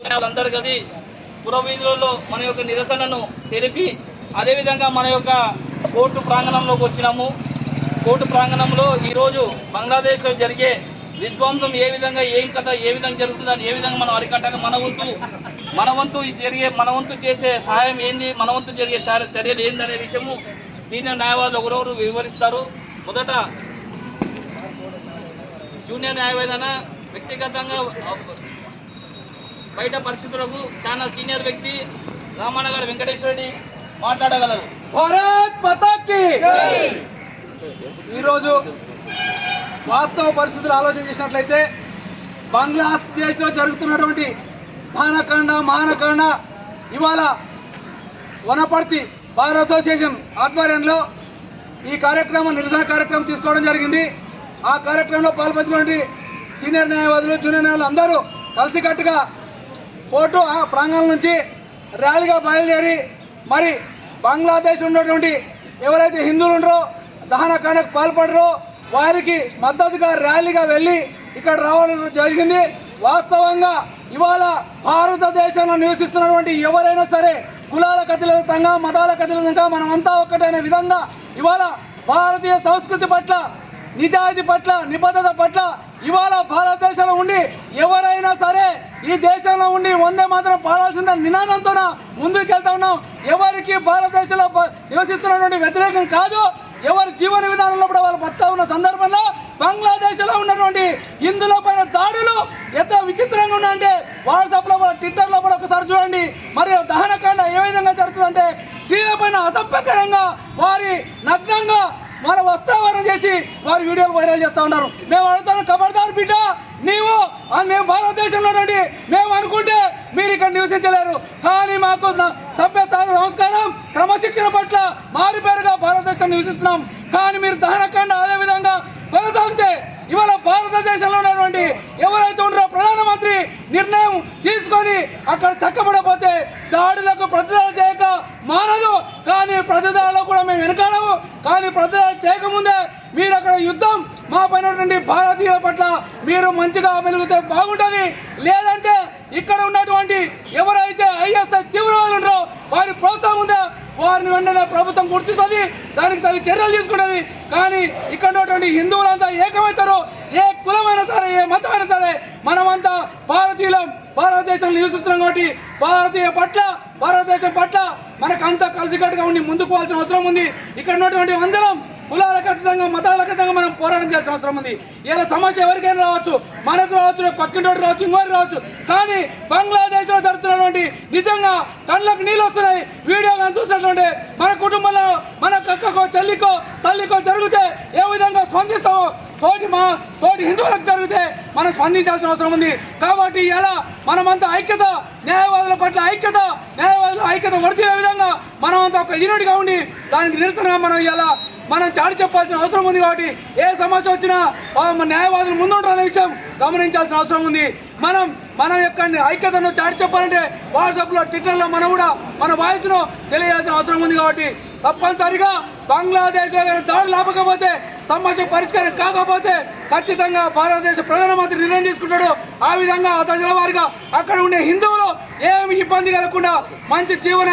అందరు కలిసి పురవీధులలో మన యొక్క నిరసనను తెలిపి అదేవిధంగా మన యొక్క కోర్టు ప్రాంగణంలోకి వచ్చినాము. కోర్టు ప్రాంగణంలో ఈరోజు బంగ్లాదేశ్లో జరిగే విధ్వంసం ఏ విధంగా ఏం కథ ఏ విధంగా జరుగుతుందని ఏ విధంగా మనం అరికట్టాలి మన వంతు మన వంతు జరిగే మన వంతు చేసే సహాయం ఏంది మన వంతు జరిగే చర్యలు ఏందనే విషయము సీనియర్ న్యాయవాదులు ఒకరొకరు వివరిస్తారు. మొదట జూనియర్ న్యాయవాదన వ్యక్తిగతంగా బయట పరిస్థితులకు చాలా సీనియర్ వ్యక్తి రామానగర్ వెంకటేశ్వరరెడ్డి మాట్లాడగలరు. భారత్ మాతాకి ఈరోజు వాస్తవ పరిస్థితులు ఆలోచన చేసినట్లయితే బంగ్లాదేశ్లో జరుగుతున్నటువంటి మానకాండ మానకాండ ఇవాళ వనపర్తి బార్ అసోసియేషన్ ఆధ్వర్యంలో ఈ కార్యక్రమం నిరసన కార్యక్రమం తీసుకోవడం జరిగింది. ఆ కార్యక్రమంలో పాల్పంచినటువంటి సీనియర్ న్యాయవాదులు జూనియర్ న్యాయవాదులు అందరూ కలిసికట్టుగా కోర్టు ఆ ప్రాంగణం నుంచి ర్యాలీగా బయలుదేరి మరి బంగ్లాదేశ్ ఉన్నటువంటి ఎవరైతే హిందువులు ఉండరో దహనకాండకు పాల్పడరో వారికి మద్దతుగా ర్యాలీగా వెళ్ళి ఇక్కడ రావడం జరిగింది. వాస్తవంగా ఇవాళ భారతదేశంలో నివసిస్తున్నటువంటి ఎవరైనా సరే కులాల అతీతంగా మతాల అతీతంగా మనమంతా ఒక్కటైన విధంగా ఇవాళ భారతీయ సంస్కృతి పట్ల నిజాయితీ పట్ల నిబద్ధత పట్ల ఇవాళ భారతదేశంలో ఉండి ఎవరైనా సరే ఈ దేశంలో ఉండి వందే మాత్రం పాడాల్సిన నినాదంతో ముందుకెళ్తా ఉన్నాం. ఎవరికి భారతదేశంలో నివసిస్తున్నటువంటి వ్యతిరేకం కాదు. ఎవరి జీవన విధానంలో కూడా వాళ్ళు బతా ఉన్న సందర్భంలో బంగ్లాదేశ్లో ఉన్నటువంటి హిందువుల పైన దాడులు ఎంత విచిత్రంగా ఉన్నాయంటే వాట్సాప్లో కూడా ట్విట్టర్లో కూడా ఒకసారి చూడండి. మరి దహనకాండ ఏ విధంగా జరుగుతుందంటే స్త్రీల పైన అసభ్యకరంగా వారి నగ్నంగా మన వస్త్రావరణ చేసి వారి వీడియోలు వైరల్ చేస్తూ ఉన్నారు. మేము అడుగుతాను ఖబర్దార్ బిడ్డ నీవు మేము భారతదేశంలో నుండి మేము అనుకుంటే మీరు ఇక్కడ నివసించలేరు. కానీ మాకు స- సభ్యత సంస్కారం క్రమశిక్షణ పట్ల మారిపేరుగా భారతదేశం నివసిస్తున్నాం. కానీ మీరు దహనకాండ అదే విధంగా కొనసాగితే ఇవాళ భారతదేశంలో ఉన్నటువంటి ఎవరైతే ఉన్నారో ప్రధానమంత్రి నిర్ణయం తీసుకొని అక్కడ చక్కబడపోతే దాడులకు ప్రతిదాడు చేయక మానదు. కానీ ప్రతిదాడులకు కానీ ప్రతిదాడి చేయకముందే మీరు అక్కడ యుద్ధం మా పైనటువంటి భారతీయుల పట్ల మీరు మంచిగా మెలుగుతే బాగుంటుంది. లేదంటే ఇక్కడ ఉన్నటువంటి ఎవరైతే ఐఎస్ఐ తీవ్రవాదులు ఉంటారో వారి ప్రోత్సాహం ఉందో వారిని వెంటనే ప్రభుత్వం గుర్తిస్తుంది దానికి తగిన చర్యలు తీసుకున్నది కానీ ఇక్కడ ఉన్నటువంటి హిందువులంతా ఏకమవుతారు ఏ కులమైనా సరే ఏ మతమైనా సరే మనమంతా భారతీయులం. భారతదేశంలో నివసిస్తున్నాం కాబట్టి భారతీయ పట్ల భారతదేశం పట్ల మనకంతా కలిసికట్టుగా ఉండి ముందుకు పోవాల్సిన అవసరం ఉంది. ఇక్కడ ఉన్నటువంటి అందరం కులాలకు అతీతంగా మతాలకు అతీతంగా మనం పోరాటం చేయాల్సిన అవసరం ఉంది. ఇలా సమస్య ఎవరికైనా రావచ్చు మనకు రావచ్చు రేపు పక్కింటోటి రావచ్చు ఇంకోటి రావచ్చు. కానీ బంగ్లాదేశ్లో జరుగుతున్నటువంటి నిజంగా కళ్ళకు నీళ్ళు వస్తున్నాయి. వీడియో కానీ చూసినటువంటి మన కుటుంబంలో మన కక్కకో చెల్లికో తల్లికో జరిగితే ఏ విధంగా స్పందిస్తామో తోటి మా తోటి హిందువులకు జరిగితే మనం స్పందించాల్సిన అవసరం ఉంది. కాబట్టి ఎలా మనమంతా ఐక్యత న్యాయవాదుల పట్ల ఐక్యత న్యాయవాదుల ఐక్యత వర్తిలే విధంగా మనమంతా ఒక యూనిట్గా ఉండి దానికి నిరసనగా మనం ఇలా మనం చాటి చెప్పాల్సిన అవసరం ఉంది కాబట్టి ఏ సమస్య వచ్చినా న్యాయవాదులు ముందుంటారనే విషయం గమనించాల్సిన అవసరం ఉంది. మనం మన యొక్క ఐక్యతను చాటి చెప్పాలంటే వాట్సాప్లో ట్విట్టర్లో మనం కూడా మన వాయిస్ను తెలియాల్సిన అవసరం ఉంది కాబట్టి తప్పనిసరిగా బంగ్లాదేశ్ దాడులు ఆపకపోతే సమస్య పరిష్కారం కాకపోతే ఖచ్చితంగా భారతదేశ ప్రధానమంత్రి నిర్ణయం తీసుకుంటాడు. ఆ విధంగా దశల వారిగా అక్కడ ఉండే హిందువులు ఏమి ఇబ్బంది కలగకుండా మంచి జీవన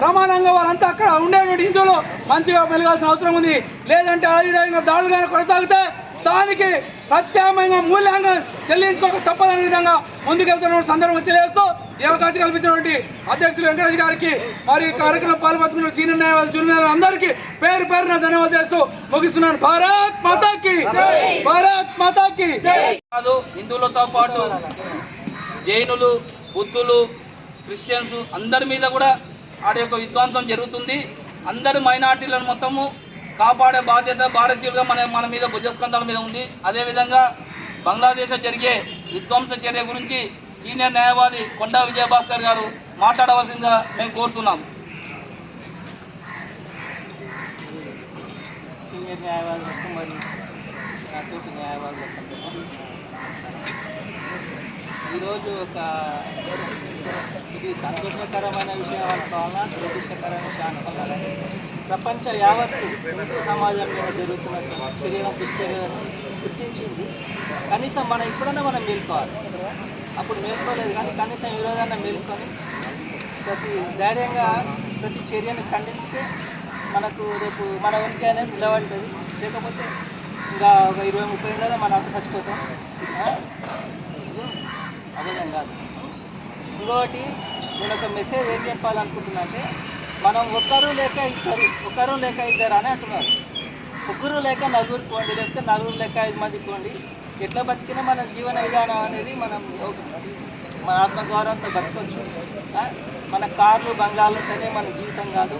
ప్రమాణంగా వారంతా అక్కడ ఉండేటువంటి హిందువులు మంచిగా మెలగాల్సిన అవసరం ఉంది. లేదంటే ఆ విధంగా దాడులు కానీ కొనసాగితే దానికి ప్రత్యామ్నాయ మూల్యాంగా చెల్లించుకోక తప్పదనే విధంగా ముందుకెళ్తున్న సందర్భం తెలియజేస్తూ ఈ అవకాశం కల్పించినటువంటి అధ్యక్షులు వెంకటేష్ గారికి మరి కార్యక్రమం పాల్పంచుకున్న సీనియర్ న్యాయవాదులు జూనియర్ అందరికీ పేరు పేరున ధన్యవాదాలు చేస్తూ ముగిస్తున్నాను. భారత్ మాతాకి! భారత్ మాతాకి! కాదు హిందువులతో పాటు జైనులు బుద్ధులు క్రిస్టియన్స్ అందరి మీద కూడా ఆడ యొక్క విధ్వంసం జరుగుతుంది. అందరు మైనార్టీలను మొత్తము కాపాడే బాధ్యత భారతీయులుగా మన మన మీద భుజస్కంధాల మీద ఉంది. అదేవిధంగా బంగ్లాదేశ్లో జరిగే విధ్వంస చర్య గురించి సీనియర్ న్యాయవాది కొండా విజయభాస్కర్ గారు మాట్లాడవలసిందిగా మేము కోరుతున్నాం. సీనియర్ న్యాయవాదులకు మరియు నాతోటి న్యాయవాదులకు ఈరోజు ఒక ఇది సంతోషకరమైన విషయం వల్ల దురదృష్టకరమైన విషయాన్ని అనుకోవాలా ప్రపంచ యావత్తు హిందూ సమాజం మీద జరుగుతున్న చర్యల దుశ్చర్యలను గుర్తించింది. కనీసం మనం ఇప్పుడన్నా మనం మేల్కోవాలి. అప్పుడు మేల్కోలేదు కానీ కనీసం ఈ మేల్కొని ప్రతి ధైర్యంగా ప్రతి చర్యను ఖండిస్తే మనకు రేపు మన ఉనికి అనేది నిలబడుతుంది. లేకపోతే ఇంకా ఒక ఇరవై ముప్పై ఏళ్ళలో మనం అంత చచ్చిపోతాం. అదే అబద్ధం కాదు. ఇంకొకటి నేను ఒక మెసేజ్ ఏం చెప్పాలనుకుంటున్నా అంటే మనం ఒక్కరు లేక ఇద్దరు ఒకరు లేక ఇద్దరు అని అంటున్నారు. ముగ్గురు లేక నలుగురు పోండి లేకపోతే నలుగురు లేక ఐదు మంది పోండి. ఎట్లా బతికినా మన జీవన విధానం అనేది మనం మన ఆత్మగౌరవంతో బతకొచ్చు. మన కార్లు బంగ్లాలు ఉంటేనే మన జీవితం కాదు.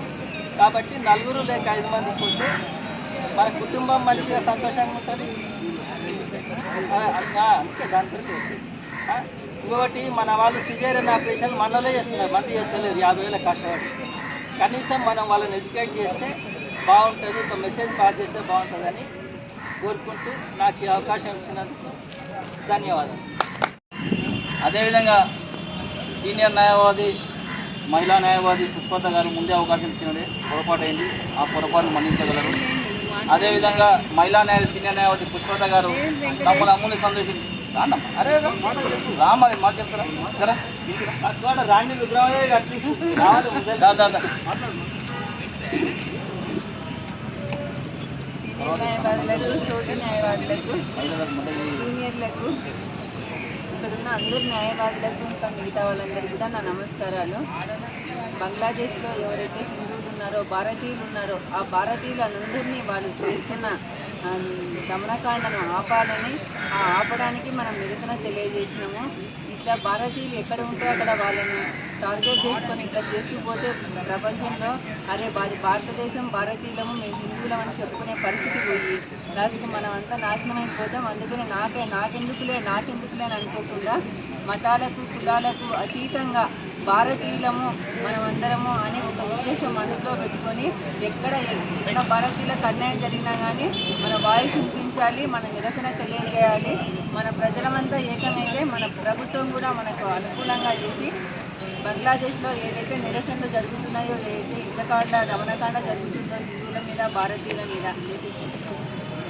కాబట్టి నలుగురు లేక ఐదు మంది పోతే మన కుటుంబం మంచిగా సంతోషంగా ఉంటుంది. అంతే దాంట్లో ఇంకొకటి మన వాళ్ళు సిజేరియన్ ఆపరేషన్ మనలో చేస్తున్నారు. మంది చేస్తలేదు. యాభై వేల కష్టపడి. కనీసం మనం వాళ్ళని ఎడ్యుకేట్ చేస్తే బాగుంటుంది ఒక మెసేజ్ పాస్ చేస్తే బాగుంటుందని కోరుకుంటూ నాకు ఈ అవకాశం ఇచ్చినందుకు ధన్యవాదాలు. అదేవిధంగా సీనియర్ న్యాయవాది మహిళా న్యాయవాది పుష్పత గారు ముందే అవకాశం ఇచ్చినది పొరపాటు అయింది ఆ పొరపాటును మన్నించగలరు. అదేవిధంగా మహిళా న్యాయ సీనియర్ న్యాయవాది పుష్పత గారు తమను అమ్ముని సందేశించి అరే మాట చెప్తారా కదా అక్కడ కట్టిస్తుంది. సీనియర్ న్యాయవాదులకు తోటి న్యాయవాదులకు జూనియర్లకు ఇక్కడున్న అందరు న్యాయవాదులకు ఇంకా మిగతా వాళ్ళందరికీ కూడా నా నమస్కారాలు. బంగ్లాదేశ్లో ఎవరైతే హిందువులు ఉన్నారో భారతీయులు ఉన్నారో ఆ భారతీయులందరినీ వాళ్ళు చేస్తున్న దమనకాండను ఆపాలని ఆ ఆపడానికి మనం నిరసన తెలియజేసినాము. ఇట్లా భారతీయులు ఎక్కడ ఉంటే అక్కడ వాళ్ళని టార్గెట్ చేసుకొని ఇట్లా చేసుకుపోతే ప్రపంచంలో అరే అది భారతదేశం భారతీయులము మేము హిందువులం అని చెప్పుకునే పరిస్థితి పోయి లాస్ట్కి మనం అంతా నాశనం అయిపోతాం. అందుకని నాకే నాకెందుకులే నాకెందుకులే అని అనుకోకుండా మతాలకు కులాలకు అతీతంగా భారతీయులము మనమందరము అని ఒక ఉద్దేశం మనసులో పెట్టుకొని ఎక్కడ ఎక్కడ భారతీయులకు అన్యాయం జరిగినా కానీ మన వాయిస్ వినిపించాలి మన నిరసన తెలియజేయాలి. మన ప్రజలమంతా ఏకమైతే మన ప్రభుత్వం కూడా మనకు అనుకూలంగా చేసి బంగ్లాదేశ్లో ఏదైతే నిరసనలు జరుగుతున్నాయో ఏదైతే యుద్ధకాండ రమణకాండ జరుగుతుందో హిందువుల మీద భారతీయుల మీద.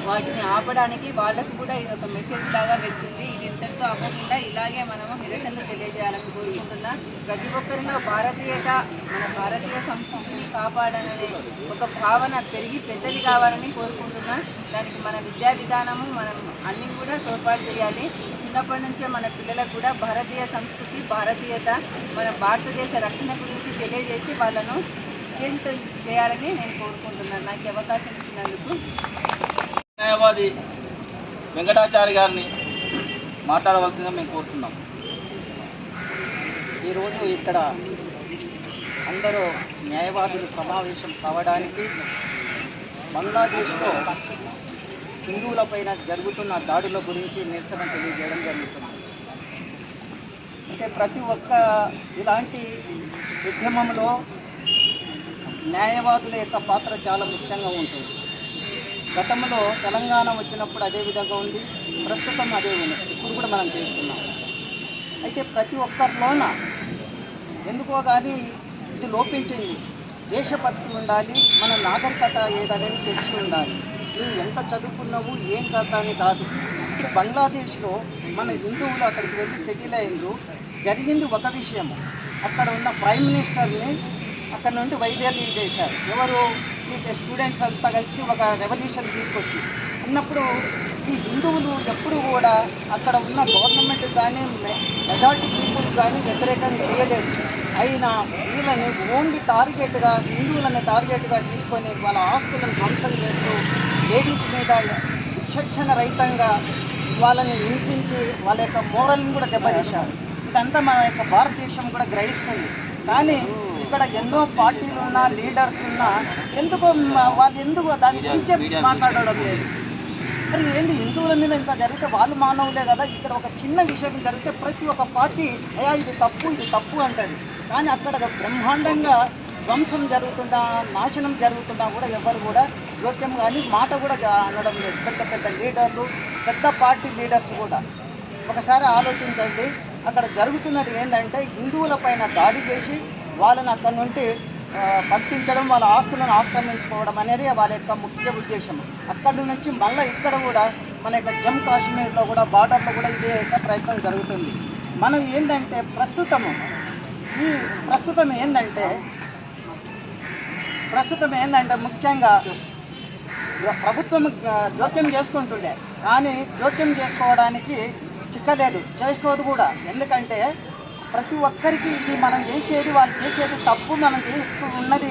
వాటిని ఆపడానికి వాళ్ళకు కూడా ఇది ఒక మెసేజ్ లాగా వెళ్తుంది. ఇది ఇంతటితో అవ్వకుండా ఇలాగే మనము నిరసనలు తెలియజేయాలని కోరుకుంటున్నా. ప్రతి ఒక్కరిలో భారతీయత మన భారతీయ సంస్కృతిని కాపాడాలనే ఒక భావన పెరిగి పెద్దది కావాలని కోరుకుంటున్నా. దానికి మన విద్యా విధానము మనం అన్ని కూడా తోడ్పాటు చేయాలి. చిన్నప్పటి నుంచే మన పిల్లలకు కూడా భారతీయ సంస్కృతి భారతీయత మన భారతదేశ రక్షణ గురించి తెలియజేసి వాళ్ళను చేయాలని నేను కోరుకుంటున్నాను నాకు అవకాశం ఇచ్చినందుకు న్యాయవాది వెంకటాచారి గారిని మాట్లాడవలసిందిగా మేము కోరుతున్నాం. ఈరోజు ఇక్కడ అందరూ న్యాయవాదులు సమావేశం కావడానికి బంగ్లాదేశ్లో హిందువులపైన జరుగుతున్న దాడుల గురించి నిరసన తెలియజేయడం జరుగుతుంది. అంటే ప్రతి ఒక్క ఇలాంటి ఉద్యమంలో న్యాయవాదుల యొక్క పాత్ర చాలా ముఖ్యంగా ఉంటుంది. గతంలో తెలంగాణ వచ్చినప్పుడు అదే విధంగా ఉంది ప్రస్తుతం అదే ఉంది. ఇప్పుడు కూడా మనం చేస్తున్నాం. అయితే ప్రతి ఒక్కరిలోన ఎందుకో కానీ ఇది లోపించింది. దేశభక్తి ఉండాలి మన నాగరికత ఏదనేది తెలిసి ఉండాలి. నువ్వు ఎంత చదువుకున్నావు ఏం కథ అని కాదు. ఇప్పుడు బంగ్లాదేశ్లో మన హిందువులు అక్కడికి వెళ్ళి సెటిల్ అయ్యిండ్రు. జరిగింది ఒక విషయము. అక్కడ ఉన్న ప్రైమ్ మినిస్టర్ని అక్కడ నుండి వైద్యాలు చేశారు. ఎవరు? ఈ స్టూడెంట్స్ అంతా కలిసి ఒక రెవల్యూషన్ తీసుకొచ్చి అన్నప్పుడు ఈ హిందువులు ఎప్పుడు కూడా అక్కడ ఉన్న గవర్నమెంట్ కానీ మెజారిటీ పీపుల్ కానీ వ్యతిరేకం చేయలేదు. అయినా వీళ్ళని ఓన్లీ టార్గెట్గా హిందువులను టార్గెట్గా తీసుకొని వాళ్ళ ఆస్తులను ధ్వంసం చేస్తూ లేడీస్ మీద విచక్షణ రహితంగా వాళ్ళని హింసించి వాళ్ళ యొక్క మోరల్ని కూడా దెబ్బతీశారు. ఇదంతా మన యొక్క భారతదేశం కూడా గ్రహిస్తుంది. కానీ ఇక్కడ ఎన్నో పార్టీలు ఉన్నా లీడర్స్ ఉన్నా ఎందుకో వాళ్ళు ఎందుకు దాని గురించే మాట్లాడడం లేదు. మరి ఏంటి హిందువుల మీద ఇంత జరిగితే వాళ్ళు మానవులే కదా? ఇక్కడ ఒక చిన్న విషయం జరిగితే ప్రతి ఒక్క పార్టీ అయ్యా ఇది తప్పు ఇది తప్పు అంటది. కానీ అక్కడ బ్రహ్మాండంగా ధ్వంసం జరుగుతుందా నాశనం జరుగుతుందా కూడా ఎవరు కూడా జోక్యం కానీ మాట కూడా అనడం లేదు. పెద్ద పెద్ద లీడర్లు పెద్ద పార్టీ లీడర్స్ కూడా. ఒకసారి ఆలోచించండి. అక్కడ జరుగుతున్నది ఏంటంటే హిందువుల పైన దాడి చేసి వాళ్ళని అక్కడి నుండి పంపించడం వాళ్ళ ఆస్తులను ఆక్రమించుకోవడం అనేది వాళ్ళ యొక్క ముఖ్య ఉద్దేశం. అక్కడి నుంచి మళ్ళీ ఇక్కడ కూడా మన యొక్క జమ్మూ కాశ్మీర్లో కూడా బార్డర్లో కూడా ఇదే యొక్క ప్రయత్నం జరుగుతుంది. మనం ఏంటంటే ప్రస్తుతము ఈ ప్రస్తుతం ఏంటంటే ప్రస్తుతం ఏంటంటే ముఖ్యంగా ప్రభుత్వం జోక్యం చేసుకుంటుండే. కానీ జోక్యం చేసుకోవడానికి చిక్కలేదు చేసుకోదు కూడా. ఎందుకంటే ప్రతి ఒక్కరికి ఇది మనం చేసేది వాళ్ళు చేసేది తప్పు మనం చేస్తూ ఉన్నది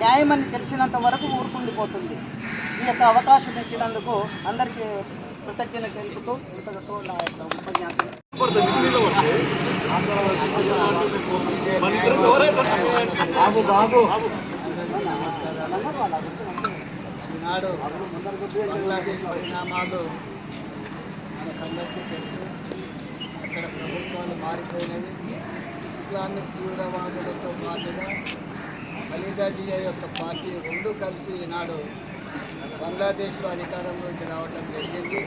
న్యాయమని తెలిసినంత వరకు ఊరుకుండిపోతుంది. ఈ యొక్క అవకాశం ఇచ్చినందుకు అందరికీ కృతజ్ఞత తెలుపుతూ కృతజ్ఞతతో నా యొక్క ఉపన్యాసం. ఈనాడు బంగ్లాదేశ్ పరిణామాలు మనకందరికీ తెలుసు. అక్కడ ప్రభుత్వాలు మారిపోయినవి. ఇస్లామిక్ తీవ్రవాదులతో పాటుగా ఖలీదాజియా యొక్క పార్టీ రెండు కలిసి ఈనాడు బంగ్లాదేశ్లో అధికారంలోకి రావడం జరిగింది.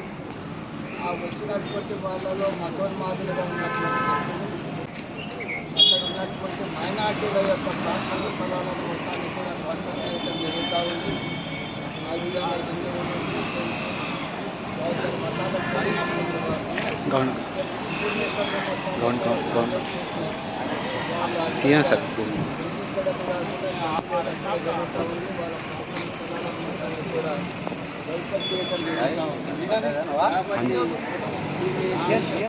ఆ వచ్చినటువంటి వాళ్ళలో మతోన్మాదులుగా ఉన్నటువంటి వ్యక్తులు అక్కడ ఉన్నటువంటి మైనార్టీల యొక్క ప్రార్థన స్థలాలను మొత్తాన్ని కూడా ధ్వంసం చేయడం జరుగుతూ ఉంది. ఆ విధంగా హిందువులు ముస్లిమ్స్ బౌద్ధ మతాలకు మొత్తాన్ని చేసి వాళ్ళు నిర్మించడం కాకుండా